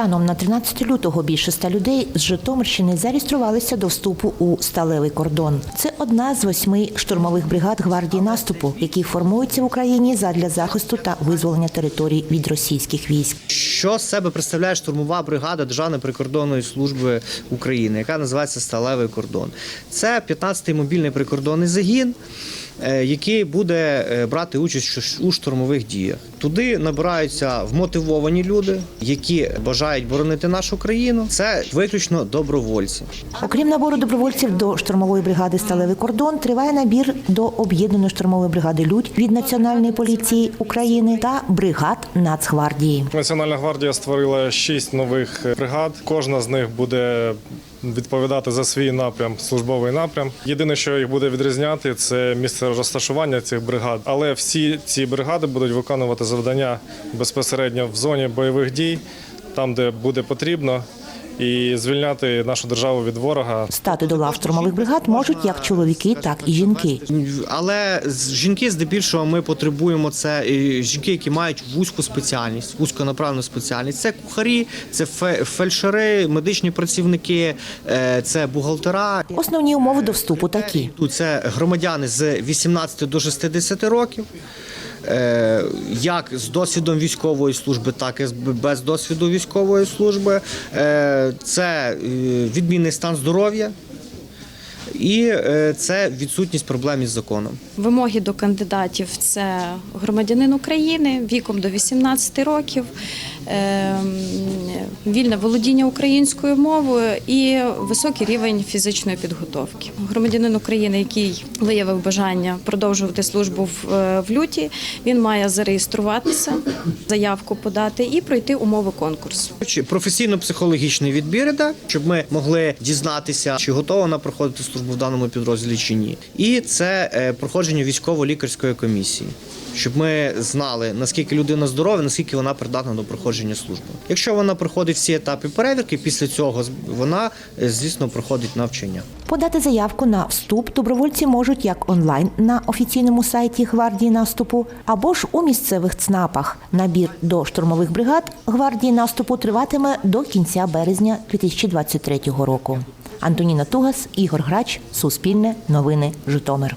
Станом на 13 лютого більше ста людей з Житомирщини зареєструвалися до вступу у сталевий кордон. Це одна з восьми штурмових бригад гвардії наступу, які формуються в Україні задля захисту та визволення територій від російських військ. Що з себе представляє штурмова бригада Державної прикордонної служби України, яка називається Сталевий кордон? Це 15-й мобільний прикордонний загін, е, який буде е, брати участь у штурмових діях. Туди набираються вмотивовані люди, які бажають боронити нашу країну. Це виключно добровольці. Окрім набору добровольців до штурмової бригади Сталевий кордон триває набір до об'єднаної штурмової бригади Людь від Національної поліції України та бригад Нацгвардії. Національна гвардія створила шість нових бригад. Кожна з них буде відповідати за свій напрям, службовий напрям. Єдине, що їх буде відрізняти, це місце розташування цих бригад. Але всі ці бригади будуть виконувати завдання безпосередньо в зоні бойових дій, там, де буде потрібно, і звільняти нашу державу від ворога. Стати до лав штурмових бригад можуть як чоловіки, так і жінки. Але жінки здебільшого ми потребуємо це жінки, які мають вузьку спеціальність, вузьконаправлену спеціальність. Це кухарі, це фе- фельдшери, медичні працівники, е, це бухгалтера. Основні умови до вступу такі: Тут це громадяни з 18 до 60 років. Е, Як з досвідом військової служби, так і без досвіду військової служби. Е, Це е, відмінний стан здоров'я і це відсутність проблем із законом. Вимоги до кандидатів це громадянин України віком до 18 років, вільне володіння українською мовою і високий рівень фізичної підготовки. Громадянин України, який виявив бажання продовжувати службу в, е, люті, він має зареєструватися, заявку подати і пройти умови конкурсу. Професійно-психологічний відбір, щоб ми могли дізнатися, чи готова вона проходити службу в даному підрозділі чи ні. І це е, проходження військово-лікарської комісії. Щоб ми знали, наскільки людина здорова, наскільки вона придатна до проходження служби. Якщо вона проходить всі етапи перевірки, після цього вона, е, звісно, проходить навчання. Подати заявку на вступ добровольці можуть як онлайн на офіційному сайті гвардії наступу, або ж у місцевих ЦНАПах. Набір до штурмових бригад гвардії наступу триватиме до кінця березня 2023 року. Антоніна Тугас, Ігор Грач, Суспільне, Новини, Житомир.